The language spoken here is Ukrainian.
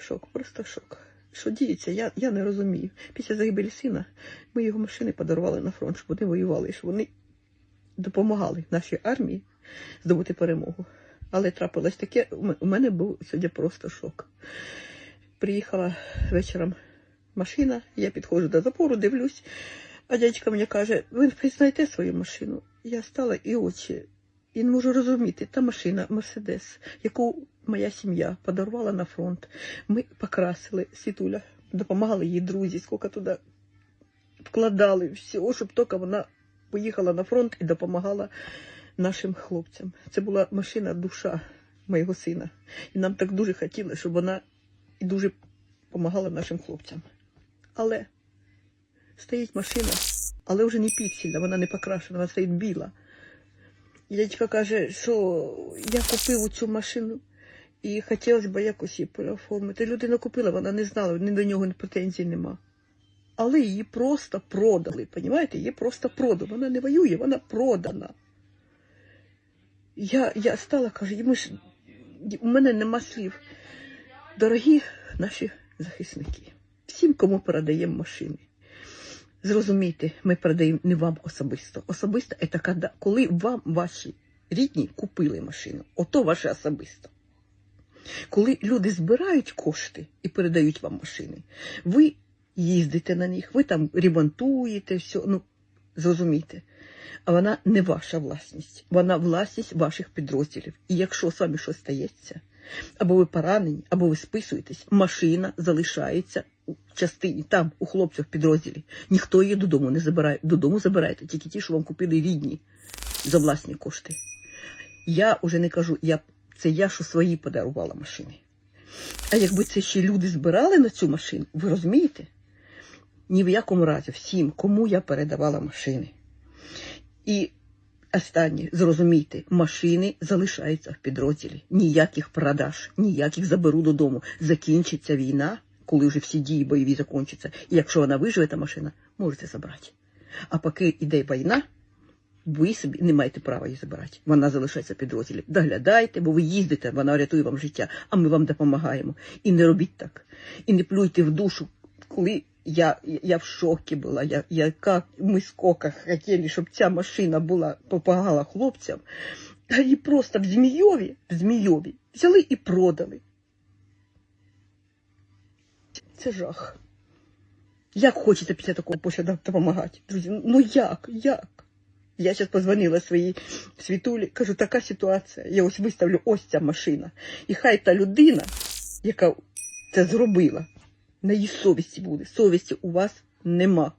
шок, просто шок. Що діється, я, я не розумію. Після загибелі сина ми його машини подарували на фронт, щоб вони воювали, щоб вони допомагали нашій армії здобути перемогу. Але трапилось таке, у мене був сьогодні просто шок. Приїхала вечором машина, я підходжу до запору, дивлюсь, а дядько мені каже, ви впізнаєте свою машину? Я стала і очі. І не можу розуміти, та машина Мерседес, яку моя сім'я подарувала на фронт. Ми покрасили світуля, допомагали їй друзі, скільки туди вкладали всього, щоб тільки вона поїхала на фронт і допомагала нашим хлопцям. Це була машина душа моєго сина. І нам так дуже хотілося, щоб вона і дуже допомагала нашим хлопцям. Але стоїть машина, але вже не піксельна, вона не покрашена, вона стоїть біла. І дядько каже, що я купив цю машину і хотілося б якось її переоформити. Людина купила, вона не знала, ні до нього претензій нема. Але її просто продали, понімаєте? Її просто продали. Вона не воює, вона продана. Я, я стала, кажу, «І ми ж, у мене нема слів. Дорогі наші захисники, всім, кому передаємо машини. Зрозумійте, ми передаємо не вам особисто. Особисто це коли вам ваші рідні купили машину. Ото ваше особисто. Коли люди збирають кошти і передають вам машини, ви їздите на них, ви там ремонтуєте все, ну зрозумійте. А вона не ваша власність, вона власність ваших підрозділів. І якщо з вами щось стається, або ви поранені, або ви списуєтесь, машина залишається у частині, там, у хлопців підрозділі. Ніхто її додому не забирає. Додому забираєте тільки ті, що вам купили рідні за власні кошти. Я вже не кажу, я, це я, що свої подарувала машини. А якби це ще люди збирали на цю машину, ви розумієте? Ні в якому разі всім, кому я передавала машини. І останнє, зрозумійте, машини залишаються в підрозділі. Ніяких продаж, ніяких заберу додому. Закінчиться війна, коли вже всі дії бойові закінчаться. І якщо вона виживе, та машина, можете забрати. А поки йде війна, ви собі не маєте права її забирати. Вона залишається в підрозділі. Доглядайте, бо ви їздите, вона рятує вам життя, а ми вам допомагаємо. І не робіть так. І не плюйте в душу, коли я, я в шокі була. Я, я як ми скока хотіли, щоб ця машина була допомагала хлопцям. Та її просто в Змійові, в Змійові взяли і продали. Це жах. Як хочеться після такого пошля допомагати? Друзі, ну як? Як? Я зараз позвонила своїй світулі, кажу, така ситуація. Я ось виставлю ось ця машина. І хай та людина, яка це зробила, на її совісті буде. Совісті у вас нема.